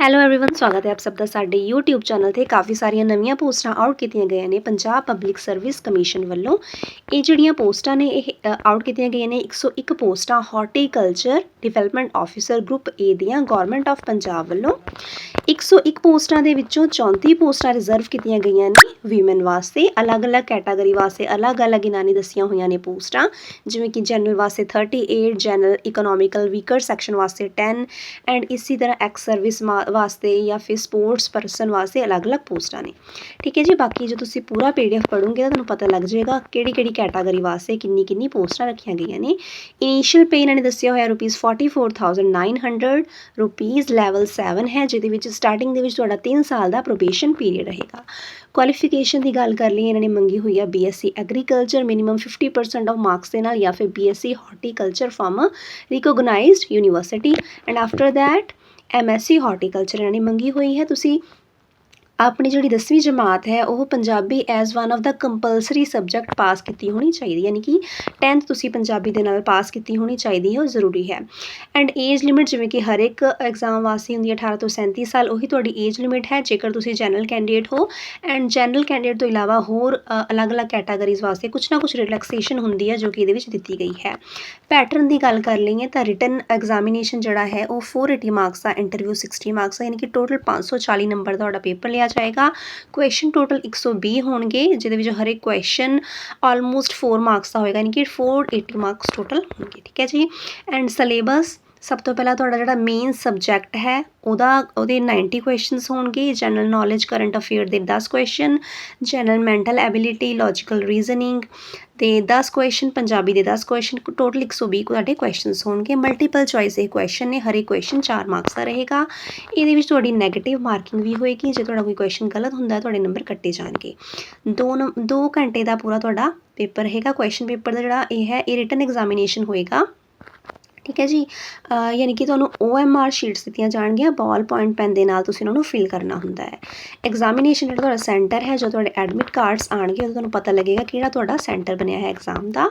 Hello everyone ਸਵਾਗਤ ਹੈ ਆਪ ਸਭ ਦਾ ਸਾਡੇ YouTube ਚੈਨਲ ਤੇ ਕਾਫੀ ਸਾਰੀਆਂ ਨਵੀਆਂ ਪੋਸਟਾਂ ਆਊਟ ਕੀਤੀਆਂ ਗਈਆਂ ਨੇ ਪੰਜਾਬ ਪਬਲਿਕ ਸਰਵਿਸ ਕਮਿਸ਼ਨ ਵੱਲੋਂ ਇਹ ਜਿਹੜੀਆਂ ਪੋਸਟਾਂ ਨੇ ਇਹ ਆਊਟ ਕੀਤੀਆਂ ਗਈਆਂ ਨੇ 101 ਪੋਸਟਾਂ horticulture development officer group A ਦੀਆਂ ਗਵਰਨਮੈਂਟ ਆਫ ਪੰਜਾਬ ਵੱਲੋਂ 101 ਪੋਸਟਾਂ ਦੇ ਵਿੱਚੋਂ 34 ਪੋਸਟਾਂ ਰਿਜ਼ਰਵ ਕੀਤੀਆਂ ਗਈਆਂ ਨੇ ਵੀਮਨ ਵਾਸਤੇ ਅਲੱਗ-ਅਲੱਗ ਕੈਟਾਗਰੀ ਵਾਸਤੇ ਅਲੱਗ-ਅਲੱਗ ਇਹਨਾਂ ਨੇ ਦੱਸੀਆਂ ਹੋਈਆਂ ਨੇ ਪੋਸਟਾਂ ਜਿਵੇਂ ਕਿ ਜਨਰਲ ਵਾਸਤੇ 38 ਜਨਰਲ ਇਕਨੋਮਿਕਲ ਵੀਕਰ ਸੈਕਸ਼ਨ ਵਾਸਤੇ 10 ਐਂਡ ਇਸੇ ਤਰ੍ਹਾਂ ਐਕਸ ਸਰਵਿਸ ਵਾਸਤੇ ਜਾਂ ਫਿਰ ਸਪੋਰਟਸ ਪਰਸਨ ਵਾਸਤੇ ਅਲੱਗ-ਅਲੱਗ ਪੋਸਟਾਂ ਨੇ। ਠੀਕ ਹੈ ਜੀ, ਬਾਕੀ ਜੇ ਤੁਸੀਂ ਪੂਰਾ ਪੀਡੀਐਫ ਪੜੋਗੇ ਤਾਂ ਤੁਹਾਨੂੰ ਪਤਾ ਲੱਗ ਜਾਏਗਾ ਕਿਹੜੀ ਕਿਹੜੀ ਕੈਟਾਗਰੀ ਵਾਸਤੇ ਕਿੰਨੀ ਕਿੰਨੀ ਪੋਸਟਾਂ ਰੱਖੀਆਂ ਗਈਆਂ ਨੇ। ਇਨੀਸ਼ੀਅਲ ਪੇ ਇਹਨਾਂ ਨੇ ਦੱਸਿਆ ਹੋਇਆ ਰੁਪੀਸ 44900 ਰੁਪੀਸ ਲੈਵਲ 7 ਹੈ, ਜਿਹਦੇ ਵਿੱਚ ਸਟਾਰਟਿੰਗ ਦੇ ਵਿੱਚ ਤੁਹਾਡਾ 3 ਸਾਲ ਦਾ ਪ੍ਰੋਬੇਸ਼ਨ ਪੀਰੀਅਡ ਰਹੇਗਾ। ਕੁਆਲੀਫਿਕੇਸ਼ਨ ਦੀ ਗੱਲ ਕਰ ਲਈ ਇਹਨਾਂ ਨੇ ਮੰਗੀ ਹੋਈ ਹੈ BSc agriculture minimum 50% of marks ਦੇ ਨਾਲ ਜਾਂ ਫਿਰ BSc horticulture from recognised university and after that MSc horticulture ਇਹਨਾਂ ਨੇ ਮੰਗੀ ਹੋਈ ਹੈ। ਤੁਸੀਂ ਆਪਣੀ ਜਿਹੜੀ 10ਵੀਂ ਜਮਾਤ ਹੈ, ਉਹ Punjabi as one of the compulsory subject pass ਕੀਤੀ ਹੋਣੀ ਚਾਹੀਦੀ ਯਾਨੀ ਕਿ 10th ਤੁਸੀਂ ਪੰਜਾਬੀ ਦੇ ਨਾਲ ਪਾਸ ਕੀਤੀ ਹੋਣੀ ਚਾਹੀਦੀ ਹੈ, ਉਹ ਜ਼ਰੂਰੀ ਹੈ। ਐਂਡ ਏਜ ਲਿਮਿਟ ਜਿਵੇਂ ਕਿ ਹਰ ਇੱਕ ਐਗਜ਼ਾਮ ਵਾਸਤੇ ਹੁੰਦੀ ਹੈ 18 ਤੋਂ 37 ਸਾਲ, ਉਹੀ ਤੁਹਾਡੀ ਏਜ ਲਿਮਿਟ ਹੈ। ਜੇਕਰ ਤੁਸੀਂ ਜਨਰਲ ਕੈਂਡੀਡੇਟ ਹੋ ਐਂਡ ਜਨਰਲ ਕੈਂਡੀਡੇਟ ਤੋਂ ਇਲਾਵਾ ਹੋਰ ਅਲੱਗ-ਅਲੱਗ ਕੈਟਾਗਰੀਜ਼ ਵਾਸਤੇ ਕੁਝ ਨਾ ਕੁਝ ਰਿਲੈਕਸੇਸ਼ਨ ਹੁੰਦੀ ਹੈ, ਜੋ ਕਿ ਇਹਦੇ ਵਿੱਚ ਦਿੱਤੀ ਗਈ ਹੈ। ਪੈਟਰਨ ਦੀ ਗੱਲ ਕਰ ਲਈਏ ਤਾਂ ਰਿਟਨ ਐਗਜ਼ਾਮੀਨੇਸ਼ਨ ਜਿਹੜਾ ਹੈ, ਉਹ 480 ਮਾਰਕਸ ਦਾ ਇੰਟਰਵਿਊ 60 ਮਾਰਕਸ ਦਾ, ਯਾਨੀ ਕਿ ਟੋਟਲ 540 ਨੰਬਰ ਦਾ ਤੁਹਾਡਾ ਪੇਪਰ ਲਿਆ ਜਾਏਗਾ। ਕੁਐਸਚਨ ਟੋਟਲ 120 ਹੋਣਗੇ, ਜਿਹਦੇ ਵਿੱਚ ਹਰ ਇੱਕ ਕੁਐਸਚਨ ਆਲਮੋਸਟ 4 ਮਾਰਕਸ ਦਾ ਹੋਏਗਾ, ਯਾਨੀ ਕਿ 480 ਮਾਰਕਸ ਟੋਟਲ ਹੋਣਗੇ, ਠੀਕ ਹੈ ਜੀ? ਐਂਡ ਸਿਲੇਬਸ ਸਭ ਤੋਂ ਪਹਿਲਾਂ ਤੁਹਾਡਾ ਜਿਹੜਾ ਮੇਨ ਸਬਜੈਕਟ ਹੈ, ਉਹਦਾ, ਉਹਦੇ 90 ਕੁਐਸਚਨਸ ਹੋਣਗੇ ਜਨਰਲ ਨੌਲੇਜ ਕਰੰਟ ਅਫੇਅਰ ਦੇ 10 question general mental ability logical reasoning ਤੇ 10 ਕੁਐਸਚਨ ਪੰਜਾਬੀ ਦੇ 10 ਕੁਐਸਚਨ ਟੋਟਲ 120 ਤੁਹਾਡੇ ਕੁਐਸਚਨਸ ਹੋਣਗੇ। ਮਲਟੀਪਲ ਚੁਆਇਸ ਇਹ ਕੁਐਸਚਨ ਨੇ, ਹਰ ਇੱਕ ਕੁਐਸਚਨ 4 ਮਾਰਕਸ ਦਾ ਰਹੇਗਾ। ਇਹਦੇ ਵਿੱਚ ਤੁਹਾਡੀ 네ਗੇਟਿਵ ਮਾਰਕਿੰਗ ਵੀ ਹੋਏਗੀ, ਜੇ ਤੁਹਾਡਾ ਕੋਈ ਕੁਐਸਚਨ ਗਲਤ ਹੁੰਦਾ ਹੈ, ਤੁਹਾਡੇ ਨੰਬਰ ਕੱਟੇ ਜਾਣਗੇ। 2 2 ਘੰਟੇ ਦਾ ਪੂਰਾ ਤੁਹਾਡਾ ਪੇਪਰ ਹੈਗਾ ਕੁਐਸਚਨ ਪੇਪਰ ਦਾ ਜਿਹੜਾ ਇਹ ਹੈ, ਇਹ ਰਿਟਨ ਐਗਜ਼ਾਮੀਨੇਸ਼ਨ ਹੋਏਗਾ। ਠੀਕ ਹੈ ਜੀ। ਯਾਨੀ ਕਿ ਤੁਹਾਨੂੰ OMR ਸ਼ੀਟਸ ਦਿੱਤੀਆਂ ਜਾਣਗੀਆਂ। ਬਾਲ ਪੁਆਇੰਟ ਪੈਨ ਦੇ ਨਾਲ ਤੁਸੀਂ ਉਹਨਾਂ ਨੂੰ ਫਿਲ ਕਰਨਾ ਹੁੰਦਾ ਹੈ। ਐਗਜ਼ਾਮੀਨੇਸ਼ਨ ਜਿਹੜਾ ਤੁਹਾਡਾ ਸੈਂਟਰ ਹੈ, ਜਦੋਂ ਤੁਹਾਡੇ ਐਡਮਿਟ ਕਾਰਡਸ ਆਣਗੇ ਉਦੋਂ ਤੁਹਾਨੂੰ ਪਤਾ ਲੱਗੇਗਾ ਕਿਹੜਾ ਤੁਹਾਡਾ ਸੈਂਟਰ ਬਣਿਆ ਹੈ ਐਗਜ਼ਾਮ ਦਾ।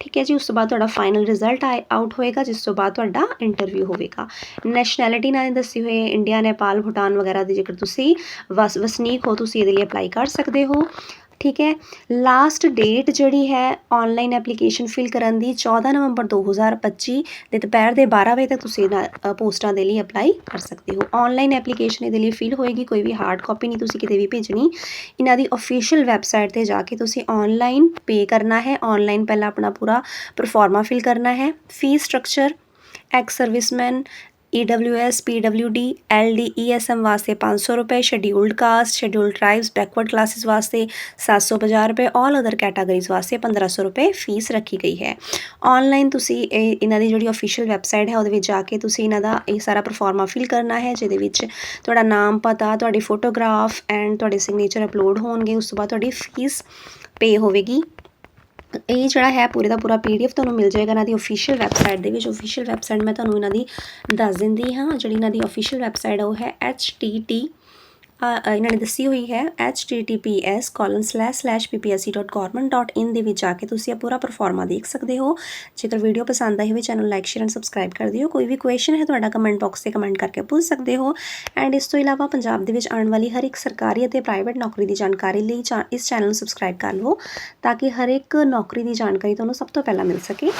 ਠੀਕ ਹੈ ਜੀ, ਉਸ ਤੋਂ ਬਾਅਦ ਤੁਹਾਡਾ ਫਾਈਨਲ ਰਿਜ਼ਲਟ ਆਊਟ ਹੋਏਗਾ, ਜਿਸ ਤੋਂ ਬਾਅਦ ਤੁਹਾਡਾ ਇੰਟਰਵਿਊ ਹੋਵੇਗਾ। ਨੈਸ਼ਨੈਲਿਟੀ ਨਾਲ ਦੱਸੀ ਹੋਈ ਇੰਡੀਆ ਨੇਪਾਲ ਭੂਟਾਨ ਵਗੈਰਾ ਦੀ ਜੇਕਰ ਤੁਸੀਂ ਵਸ ਵਸਨੀਕ ਹੋ, ਤੁਸੀਂ ਇਹਦੇ ਲਈ ਅਪਲਾਈ ਕਰ ਸਕਦੇ ਹੋ। ਠੀਕ ਹੈ? ਲਾਸਟ ਡੇਟ ਜਿਹੜੀ ਹੈ ਆਨਲਾਈਨ ਐਪਲੀਕੇਸ਼ਨ ਫਿਲ ਕਰਨ ਦੀ 14 ਨਵੰਬਰ 2025 ਦੇ ਦੁਪਹਿਰ ਦੇ 12 ਵਜੇ ਤੱਕ ਤੁਸੀਂ ਇਹਨਾਂ ਪੋਸਟਾਂ ਦੇ ਲਈ ਅਪਲਾਈ ਕਰ ਸਕਦੇ ਹੋ। ਆਨਲਾਈਨ ਐਪਲੀਕੇਸ਼ਨ ਇਹਦੇ ਲਈ ਫਿਲ ਹੋਏਗੀ, ਕੋਈ ਵੀ ਹਾਰਡ ਕਾਪੀ ਨਹੀਂ ਤੁਸੀਂ ਕਿਤੇ ਵੀ ਭੇਜਣੀ। ਇਹਨਾਂ ਦੀ ਅਫੀਸ਼ੀਅਲ ਵੈਬਸਾਈਟ ਤੇ ਜਾ ਕੇ ਤੁਸੀਂ ਆਨਲਾਈਨ ਪੇ ਕਰਨਾ ਹੈ। ਆਨਲਾਈਨ ਪਹਿਲਾਂ ਆਪਣਾ ਪੂਰਾ ਪਰਫਾਰਮਾ ਫਿਲ ਕਰਨਾ ਹੈ। Fee structure ex serviceman EWS PWD LD ESM ਵਾਸਤੇ 500 ਰੁਪਏ, scheduled caste, scheduled tribes, backward classes ਵਾਸਤੇ 750 ਰੁਪਏ, ਆਲ ਅਦਰ ਕੈਟਾਗਰੀਜ਼ ਵਾਸਤੇ 1500 ਰੁਪਏ ਫੀਸ ਰੱਖੀ ਗਈ ਹੈ। ਆਨਲਾਈਨ ਤੁਸੀਂ ਇਹ ਇਹਨਾਂ ਦੀ ਜਿਹੜੀ ਅਫੀਸ਼ੀਅਲ ਵੈਬਸਾਈਟ ਹੈ, ਉਹਦੇ ਵਿੱਚ ਜਾ ਕੇ ਤੁਸੀਂ ਇਹਨਾਂ ਦਾ ਇਹ ਸਾਰਾ ਪਰਫਾਰਮਾ ਫਿਲ ਕਰਨਾ ਹੈ, ਜਿਹਦੇ ਵਿੱਚ ਤੁਹਾਡਾ ਨਾਮ ਪਤਾ, ਤੁਹਾਡੀ ਫੋਟੋਗ੍ਰਾਫ ਐਂਡ ਤੁਹਾਡੇ ਸਿਗਨੇਚਰ ਅਪਲੋਡ ਹੋਣਗੇ, ਉਸ ਤੋਂ ਬਾਅਦ ਤੁਹਾਡੀ ਫੀਸ ਪੇ ਹੋਵੇਗੀ। ਇਹ ਜਿਹੜਾ ਹੈ ਪੂਰੇ ਦਾ ਪੂਰਾ ਪੀਡੀਐਫ ਤੁਹਾਨੂੰ ਮਿਲ ਜਾਏਗਾ ਇਹਨਾਂ ਦੀ ਅਫੀਸ਼ੀਅਲ ਵੈਬਸਾਈਟ ਦੇ ਵਿੱਚ। ਅਫੀਸ਼ੀਅਲ ਵੈਬਸਾਈਟ ਮੈਂ ਤੁਹਾਨੂੰ ਇਹਨਾਂ ਦੀ ਦੱਸ ਦਿੰਦੀ ਹਾਂ। ਜਿਹੜੀ ਇਹਨਾਂ ਦੀ ਅਫੀਸ਼ੀਅਲ ਵੈਬਸਾਈਟ ਉਹ ਹੈ htt ਅ, ਇਹਨਾਂ ਨੇ ਦੱਸੀ ਹੋਈ ਹੈ https://ppsc.government.in ਦੇ ਵਿੱਚ ਜਾ ਕੇ ਤੁਸੀਂ ਇਹ ਪੂਰਾ ਪਰਫਾਰਮਾ ਦੇਖ ਸਕਦੇ ਹੋ। ਜੇਕਰ ਵੀਡੀਓ ਪਸੰਦ ਆਈ ਹੋਵੇ channel like share and subscribe ਕਰ ਦਿਓ। ਕੋਈ ਵੀ ਕੁਐਸਚਨ ਹੈ, ਤੁਹਾਡਾ ਕਮੈਂਟ ਬਾਕਸ ਤੇ ਕਮੈਂਟ ਕਰਕੇ ਪੁੱਛ ਸਕਦੇ ਹੋ। ਐਂਡ ਇਸ ਤੋਂ ਇਲਾਵਾ ਪੰਜਾਬ ਦੇ ਵਿੱਚ ਆਉਣ ਵਾਲੀ ਹਰ ਇੱਕ ਸਰਕਾਰੀ ਅਤੇ ਪ੍ਰਾਈਵੇਟ ਨੌਕਰੀ ਦੀ ਜਾਣਕਾਰੀ ਲਈ ਚਾ- ਇਸ ਚੈਨਲ ਨੂੰ ਸਬਸਕ੍ਰਾਈਬ ਕਰ ਲਓ ਤਾਂ ਕਿ ਹਰ ਇੱਕ ਨੌਕਰੀ ਦੀ ਜਾਣਕਾਰੀ ਤੁਹਾਨੂੰ ਸਭ ਤੋਂ ਪਹਿਲਾਂ ਮਿਲ ਸਕੇ।